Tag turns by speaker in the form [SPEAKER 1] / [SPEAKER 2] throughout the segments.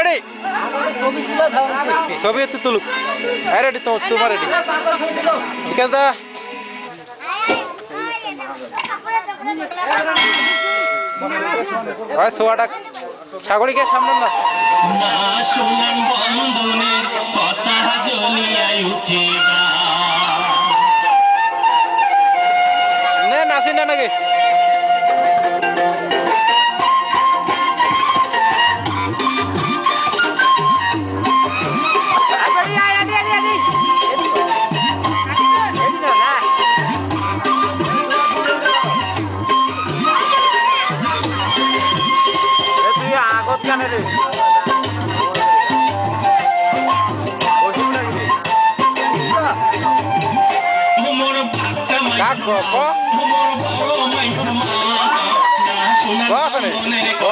[SPEAKER 1] Ready
[SPEAKER 2] ছবি
[SPEAKER 1] তো তুলুক। হ্যাঁ রেডি তো তোমার রেডি বিকাশ দা। হয় সোয়াটা সামনে নাচ কাক ক? ক? ক।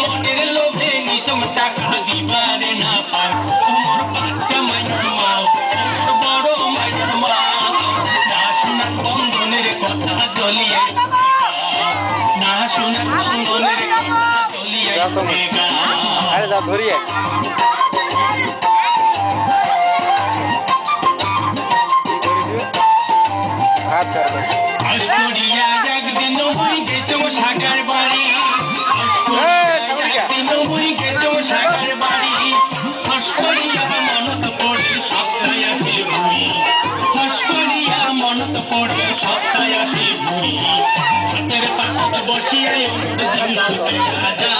[SPEAKER 3] মনের লোভে নিসম টাকা দিবারে না পার। তোমার বাচ্চা মাইর মা তোমার বড় মাইর মা না শোনার বন্ধনের কথা জ্বলিয়ে না শোনার বন্ধনের কথা জ্বলিয়ে
[SPEAKER 1] আরে যা ধরিয়ে।
[SPEAKER 3] মনত পড়ে সপ্তাহে ভুই হাতের পাশে বসিয়ে উঠতে যায়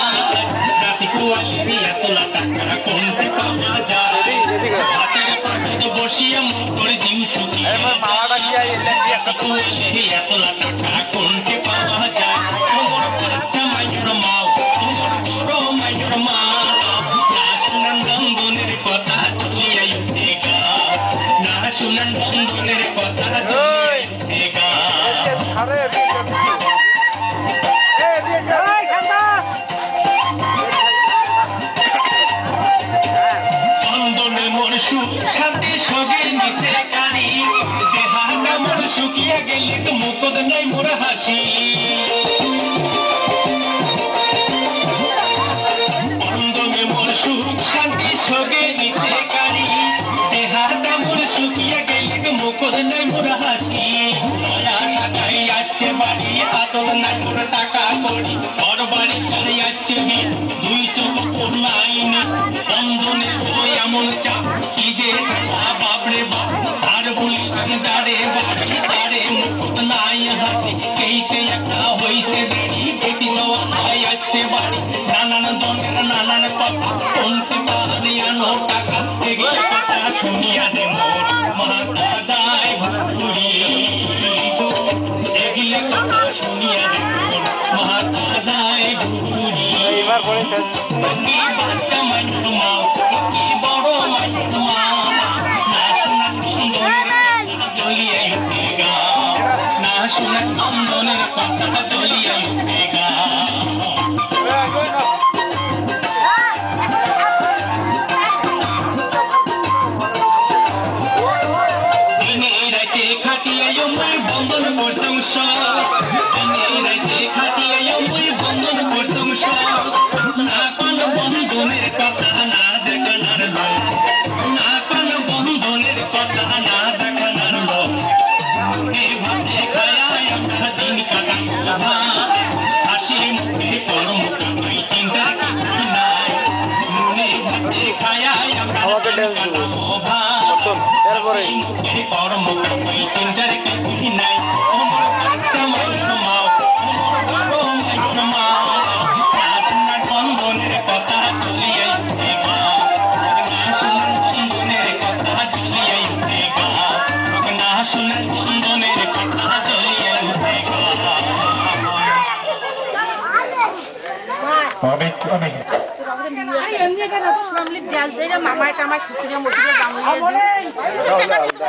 [SPEAKER 3] রাতি কুয়াশি এতলা টাকা কোনতে পাওয়া যায়? হাতের পাশে বসিয়ে মুখ করে দিন শুকিয়ে
[SPEAKER 1] মালাটা কি আই একটা
[SPEAKER 3] এতলা টাকা কোনতে শুনান বন্ধনের কথা। মোর সুখ শান্তি নিচে কারি দেহাটা মোর শুকিয়ে গেলে তো মুখদ নাই মোর হাসি। নাই মোর টাকা করি। এমন চাপ কি যে জ্বালা বাপরে বাপ আর বলি দাঁড়ে দাঁড়ে মুকুট নাই হাতে। আছে বাড়ি। নানান কথা শুনতে পারি আনো শুনিয়া দে দিনে রাতে খাটিয়ে বন্ধন করতাম সব গা অনেক অনেক
[SPEAKER 4] আরে এমনি একটা শুনলাম গ্যাস দিয়ে মামায় টামায় শ্বশুরের মধ্যে